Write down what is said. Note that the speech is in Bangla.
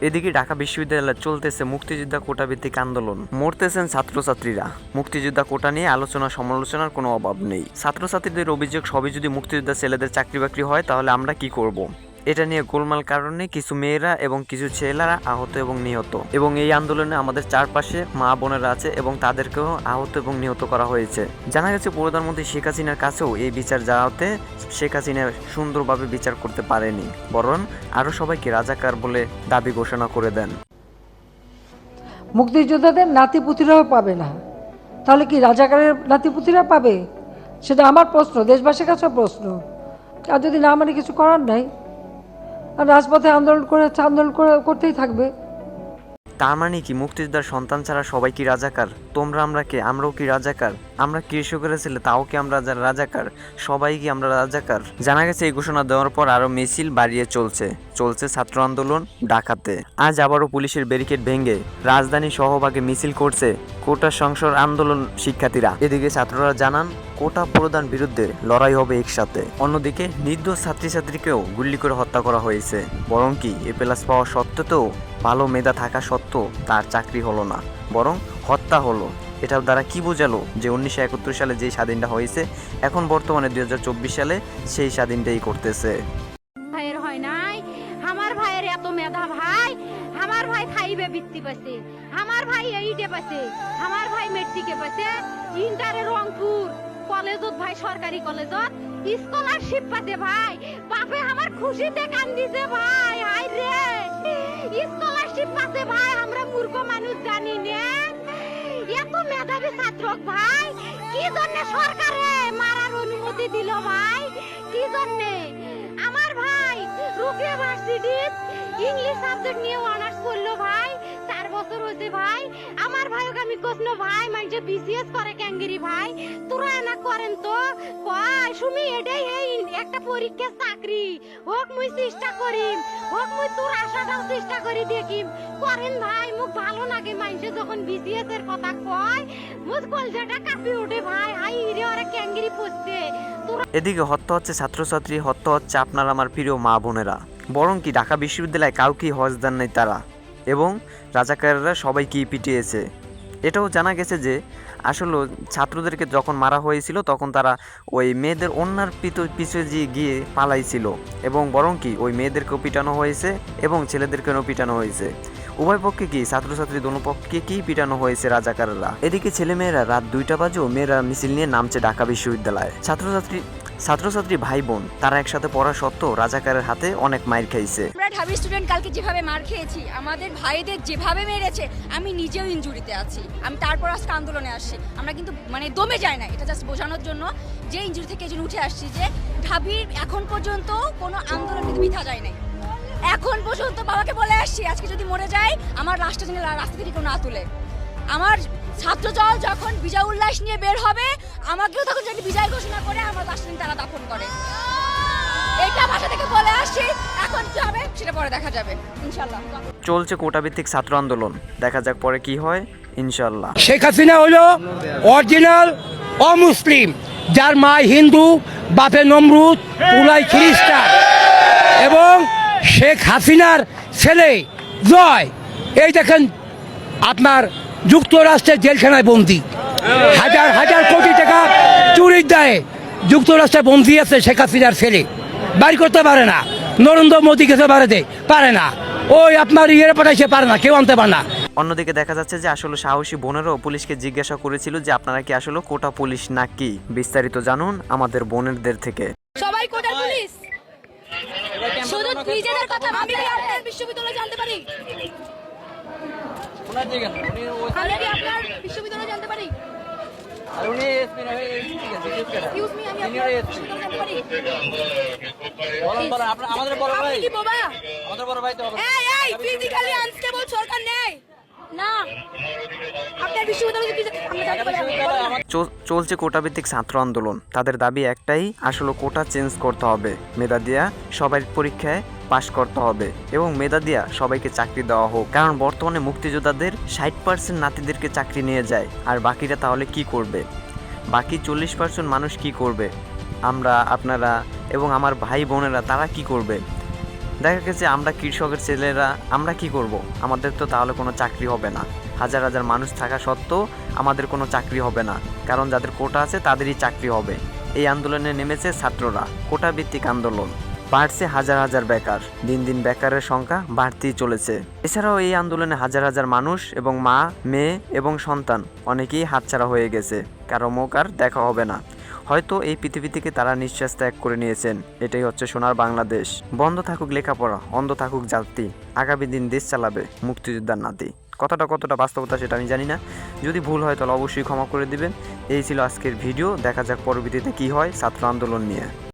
এদিকে ঢাকা বিশ্ববিদ্যালয়ে চলতেছে মুক্তিযোদ্ধা কোটা ভিত্তিক আন্দোলন। মরতেছেন ছাত্রছাত্রীরা। মুক্তিযোদ্ধা কোটা নিয়ে আলোচনা সমালোচনার কোনো অভাব নেই। ছাত্রছাত্রীদের অভিযোগ, সবই যদি মুক্তিযোদ্ধা ছেলেদের চাকরি বাকরি হয়, তাহলে আমরা কি করব। এটা নিয়ে গোলমাল কারণে কিছু মেয়েরা এবং কিছু ছেলেরা আহত এবং নিহত। এবং এই আন্দোলনে আমাদের চারপাশে মা বোনেরা আছে এবং তাদেরকেও আহত এবং নিহত করা হয়েছে। জানা গেছে প্রধানমন্ত্রী শেখ হাসিনার কাছেও এই বিচার যাওয়াতে শেখ হাসিনা সুন্দরভাবে বিচার করতে পারেনি। বরং আরও সবাইকে রাজাকার বলে দাবি ঘোষণা করে দেন। মুক্তিযোদ্ধাদের নাতিপুতিরাও পাবে না। তাহলে কি রাজাকারের নাতিপুতিরা পাবে? সেটা আমার প্রশ্ন, দেশবাসীর কাছেও প্রশ্ন। আর যদি না মানে কিছু করার নাই রাজপথে আন্দোলন করে আন্দোলন করে করতেই থাকবে। তার মানে কি, মুক্তিযোদ্ধার সন্তান ছাড়া সবাই কি রাজাকার? তোমরা আমরা কে? আমরাও কি রাজাকার? আমরা কৃষকের ছেলে? তাও কি আমরা রাজাকার? সবাই কি আমরা রাজাকার? জানা গেছে এই ঘোষণা দেওয়ার পর আরও মিছিল বাড়িয়ে চলছে। চলছে ছাত্র আন্দোলন ডাকাতে। আজ আবারও পুলিশের ব্যারিকেড ভেঙে রাজধানী সহভাগে মিছিল করছে কোটা সংসদ আন্দোলন শিক্ষার্থীরা। এদিকে ছাত্ররা জানান, কোটা প্রদান বিরুদ্ধে লড়াই হবে একসাথে। অন্যদিকে নির্দোষ ছাত্রীছাত্রীকেও গুলি করে হত্যা করা হয়েছে। বরং কি, এ প্লাস পাওয়া সত্ত্বেও ভালো মেধা থাকা সত্ত্বেও তার চাকরি হলো না, বরং হত্যা হলো। এটার দ্বারা কি বোঝালো যে উনিশশো একাত্তর সালে যে স্বাধীনটা হয়েছে, এখন বর্তমানে দুই হাজার চব্বিশ সালে সেই স্বাধীনটাই করতেছে। ভাইয়ের হয় নাই? আমার ভাইয়ের এত মেধা ভাই, আমার ভাই ফাইভে বৃত্তি পাইছে, আমার ভাই এইটে পাইছে, আমার ভাই মেট্রিকে পাইছে, ইন্টারে রংপুর কলেজত ভাই, সরকারি কলেজত স্কলারশিপ পাতে ভাই। বাপে আমার খুশিতে কান্দিছে ভাই হাই রে স্কলারশিপ পাতে ভাই, আমরা মূর্খ মানুষ জানি এত মেধাবী ছাত্র ভাই, কি জন্য সরকারে মারার অনুমতি দিল ভাই? কি জন্যে? আমার ভাই রুকে ভার্সিটি, ইংলিশ সাবজেক্ট নিয়ে অনার্স করল ভাই, চার বছর হয়েছে ভাই। আমার ভাইকে আমি কষনো ভাই মানে বিসিএস করে ক্যাঙ্গিরি ভাই। তোরা না করেন তো? কয়, সুমি, এটাই এই একটা পরীক্ষা, চাকরি। হোক মুই চেষ্টা করিম, হোক মুই তোর আশাটাও চেষ্টা করি দেখিম। করেন ভাই মুখ ভালো লাগে মানুষে যখন বিসিএস এর কথা কয়। মুখ কলজাটা কাঁপি ওঠে ভাই, হাই রে, ওরা ক্যাঙ্গিরি পড়ছে এদিকে হত্যা হচ্ছে ছাত্রছাত্রী, হত্যা হচ্ছে আপনার আমার প্রিয় মা বোনেরা। বরং কি ঢাকা বিশ্ববিদ্যালয়ে কাউকেই হজ দেন নাই তারা। এবং রাজাকাররা সবাইকেই পিটিয়েছে। এটাও জানা গেছে যে আসলে ছাত্রদেরকে যখন মারা হয়েছিল তখন তারা ওই মেয়েদের অন্যার পিত- পিছু যে গিয়ে পালাইছিল এবং বরং কি ওই মেয়েদেরকেও পিটানো হয়েছে এবং ছেলেদেরকেও পিটানো হয়েছে। উভয় পক্ষে কি ছাত্রছাত্রী দোনো পক্ষে কি পিটানো হয়েছে রাজাকাররা? এদিকে ছেলেমেয়েরা রাত দুইটা বাজেও মেয়েরা মিছিল নিয়ে নামছে ঢাকা বিশ্ববিদ্যালয়ে। ছাত্রছাত্রী ছাত্রছাত্রী ভাই বোন তারা একসাথে পড়া সত্ত্বেও রাজাকারের হাতে অনেক মাইর খাইছে। আমরা ঢাবি স্টুডেন্ট কালকে যেভাবে মার খেয়েছি, আমাদের ভাইদের যেভাবে মেরেছে, আমি নিজেও ইনজুরিতে আছি। আমি তারপর আজকে আন্দোলনে আসছি। আমরা কিন্তু মানে দমে যায় না এটা জাস্ট বোঝানোর জন্য যে ইনজুরি থেকে এই উঠে আসছি যে ঢাবির এখন পর্যন্ত কোনো আন্দোলন কিন্তু মিথা যায় নাই। এখন পর্যন্ত বাবাকে বলে আসছি, আজকে যদি মরে যায়, আমার রাষ্ট্র যেন রাস্তা থেকে কেউ না তুলে। আমার ছাত্র দল যখন বিজয় উল্লাস নিয়ে বের হবে আমাকেও তখন যদি বিজয় ঘোষণা করে আমার রাষ্ট্র তারা দাফন করে। এটা ভাষা থেকে বলে আসছি এখন কি হবে সেটা পরে দেখা যাবে ইনশাল্লাহ চলছে কোটাভিত্তিক ছাত্র আন্দোলন। দেখা যাক পরে কি হয় ইনশাল্লাহ শেখ হাসিনা হলো অরিজিনাল অমুসলিম যার মা হিন্দু বাপে নমরুদ উলাই খ্রিস্টান। এবং শেখ হাসিনার ছেলে জয়। এই দেখেন আপনার যুক্তরাষ্ট্রের জেলখানায় বন্দি। হাজার হাজার কোটি টাকা চুরির দায়ে যুক্তরাষ্ট্রে বন্দি আছে শেখ হাসিনার ছেলে। বাড়ি করতে পারে না। নরেন্দ্র মোদী খেতে পারে দে পারে না। ওই আপনার ইয়ে পাঠাইছে পারে না। কেউ আনতে পারে না। অন্যদিকে দেখা যাচ্ছে যে আসলে সাহসী বোনেরাও পুলিশকে জিজ্ঞাসা করেছিল যে আপনারা কি আসলে কোটা পুলিশ নাকি? বিস্তারিত জানুন আমাদের বোনেরদের থেকে। সবাই কোটার পুলিশ? শুধু নিজেদের কথা বিশ্ববিদ্যালয় জানতে পারি। আমি কি আপনার বিশ্ববিদ্যালয় জানতে পারি? এক্সকিউজ মি আমি আপনার বিশ্ববিদ্যালয় জানতে পারি। আমাদের বড় ভাই। কি বোবা? আমাদের বড় ভাই তো এই এই ফিজিক্যালি আনস্টেবল সরকার নেই। চলছে কোটাভিত্তিক ছাত্র আন্দোলন। তাদের দাবি একটাই আসলে কোটা চেঞ্জ করতে হবে। মেধা দিয়া সবাই পরীক্ষায় পাশ করতে হবে এবং মেধা দিয়া সবাইকে চাকরি দেওয়া হোক। কারণ বর্তমানে মুক্তিযোদ্ধাদের ষাট পার্সেন্ট নাতিদেরকে চাকরি নিয়ে যায়। আর বাকিরা তাহলে কি করবে? বাকি চল্লিশ পার্সেন্ট মানুষ কি করবে? আমরা আপনারা এবং আমার ভাই বোনেরা তারা কি করবে? দেখা গেছে আমরা কৃষকের ছেলেরা, আমরা কি করব? আমাদের তো তাহলে কোনো চাকরি হবে না। হাজার হাজার মানুষ থাকা সত্ত্বেও আমাদের কোনো চাকরি হবে না। কারণ যাদের কোটা আছে তাদেরই চাকরি হবে। এই আন্দোলনে নেমেছে ছাত্ররা। কোটা ভিত্তিক আন্দোলন। বাড়ছে হাজার হাজার বেকার। দিন দিন বেকারের সংখ্যা বাড়তেই চলেছে। এছাড়াও এই আন্দোলনে হাজার হাজার মানুষ এবং মা, মেয়ে এবং সন্তান অনেকেই হাতছাড়া হয়ে গেছে। কারও মুখ আর দেখা হবে না। হয়তো এই পৃথিবী থেকে তারা নিঃশ্বাস ত্যাগ করে নিয়েছেন। এটাই হচ্ছে সোনার বাংলাদেশ। বন্ধ থাকুক লেখাপড়া, অন্ধ থাকুক জাতি। আগামী দিন দেশ চালাবে মুক্তিযোদ্ধার নাতি। কথাটা কতটা বাস্তবতা সেটা আমি জানি না। যদি ভুল হয় তাহলে অবশ্যই ক্ষমা করে দিবেন। এই ছিল আজকের ভিডিও। দেখা যাক পরবর্তীতে কী হয় ছাত্র আন্দোলন নিয়ে।